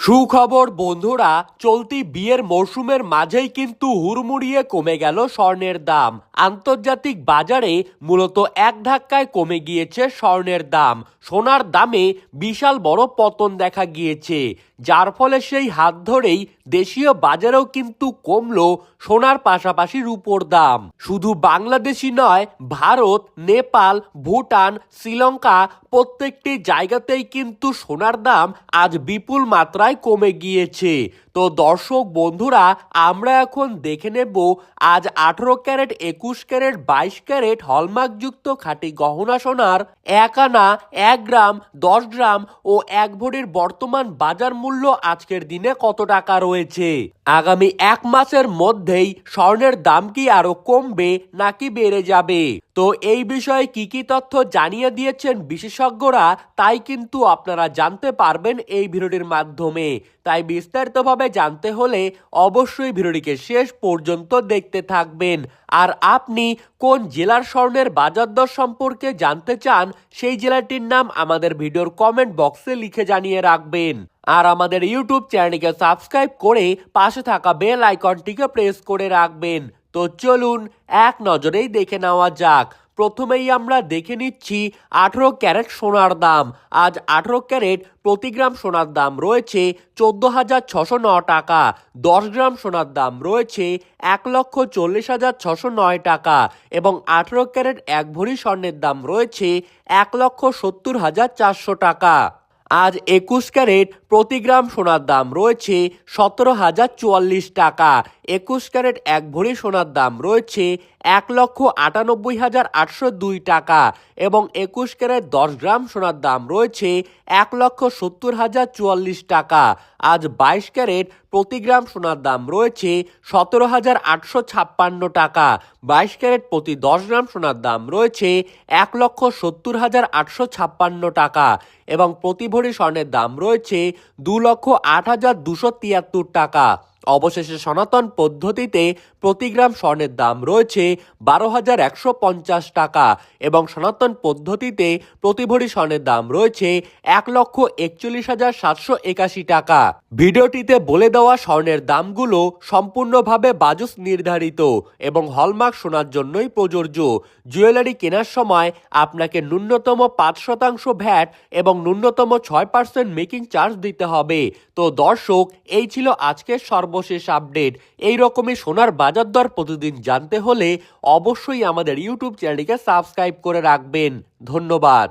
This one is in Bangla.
সুখবর, বন্ধুরা, চলতি বিয়ের মরশুমের মাঝেই কিন্তু হুড়মুড়িয়ে কমে গেল স্বর্ণের দাম। আন্তর্জাতিক বাজারে মূলত এক ধাক্কায় কমে গিয়েছে স্বর্ণের দাম। সোনার দামে বিশাল বড় পতন দেখা গিয়েছে। যার ফলে সেই হাত ধরেই দেশীয় বাজারেও কিন্তু কমলো সোনার পাশাপাশি রূপোর দাম। শুধু বাংলাদেশি নয়, ভারত, নেপাল, ভুটান, শ্রীলঙ্কা প্রত্যেকটি জায়গাতেই কিন্তু সোনার দাম আজ বিপুল মাত্রায় কমে গিয়েছে। তো দর্শক বন্ধুরা, আমরা এখন দেখে নেব, আজ আঠেরো ক্যারেট, একুশ ক্যারেট, বাইশ ক্যারেট হলমার্কযুক্ত খাঁটি গহনা সোনার এক আনা, এক গ্রাম, দশ গ্রাম ও এক ভরির বর্তমান বাজার মূল্য আজকের দিনে কত টাকা রয়েছে? আগামী এক মাসের মধ্যেই স্বর্ণের দাম কি আরও কমবে নাকি বেড়ে যাবে? তো এই বিষয়ে কি কি তথ্য জানিয়ে দিয়েছেন বিশেষজ্ঞরা, তাই কিন্তু আপনারা জানতে পারবেন এই ভিডিওটির মাধ্যমে। তাই বিস্তারিতভাবে জানতে হলে অবশ্যই ভিডিওটিকে শেষ পর্যন্ত দেখতে থাকবেন। আর আপনি কোন জেলার স্বর্ণের বাজার দর সম্পর্কে জানতে চান, সেই জেলাটির নাম আমাদের ভিডিওর কমেন্ট বক্সে লিখে জানিয়ে রাখবেন। আর আমাদের ইউটিউব চ্যানেলটিকে সাবস্ক্রাইব করে পাশে থাকা বেল আইকনটিকে প্রেস করে রাখবেন। তো চলুন এক নজরেই দেখে নেওয়া যাক। প্রথমেই আমরা দেখে নিচ্ছি আঠেরো ক্যারেট সোনার দাম। আজ আঠেরো ক্যারেট প্রতি গ্রাম সোনার দাম রয়েছে চোদ্দ হাজার ছশো ন টাকা। দশ গ্রাম সোনার দাম রয়েছে এক লক্ষ চল্লিশ হাজার ছশো নয় টাকা এবং আঠেরো ক্যারেট এক ভরি স্বর্ণের দাম রয়েছে এক লক্ষ সত্তর হাজার চারশো টাকা। আজ একুশ ক্যারেট প্রতি গ্রাম সোনার দাম রয়েছে সতেরো হাজার চুয়াল্লিশ টাকা একুশ ক্যারেট এক ভরি সোনার দাম রয়েছে এক লক্ষ আটানব্বই হাজার আটশো দুই টাকা এবং একুশ ক্যারেট দশ গ্রাম সোনার দাম রয়েছে এক লক্ষ সত্তর হাজার চুয়াল্লিশ টাকা। আজ বাইশ ক্যারেট প্রতি গ্রাম সোনার দাম রয়েছে সতেরো হাজার আটশো ছাপ্পান্ন টাকা। বাইশ ক্যারেট প্রতি দশ গ্রাম সোনার দাম রয়েছে এক লক্ষ সত্তর হাজার আটশো ছাপ্পান্ন টাকা এবং প্রতি ভরি স্বর্ণের দাম রয়েছে দু লক্ষ আট হাজার দুশো তিয়াত্তর টাকা। অবশেষে সনাতন পদ্ধতিতে প্রতি গ্রাম স্বর্ণের দাম রয়েছে বারো হাজার একশো পঞ্চাশ টাকা এবং সনাতন পদ্ধতিতে প্রতি ভরি স্বর্ণের দাম রয়েছে এক লক্ষ একচল্লিশ হাজার সাতশো একাশি টাকা। ভিডিওটিতে বলে দেওয়া স্বর্ণের দামগুলো সম্পূর্ণভাবে বাজুস নির্ধারিত এবং হলমার্ক শোনার জন্যই প্রযোজ্য। জুয়েলারি কেনার সময় আপনাকে ন্যূনতম পাঁচ শতাংশ ভ্যাট এবং ন্যূনতম ছয় পার্সেন্ট মেকিং চার্জ দিতে হবে। তো দর্শক, এই ছিল আজকের সর্বশেষ আপডেট। এই রকমের সোনার বাজার দর প্রতিদিন জানতে হলে অবশ্যই আমাদের ইউটিউব চ্যানেলটিকে সাবস্ক্রাইব করে রাখবেন। ধন্যবাদ।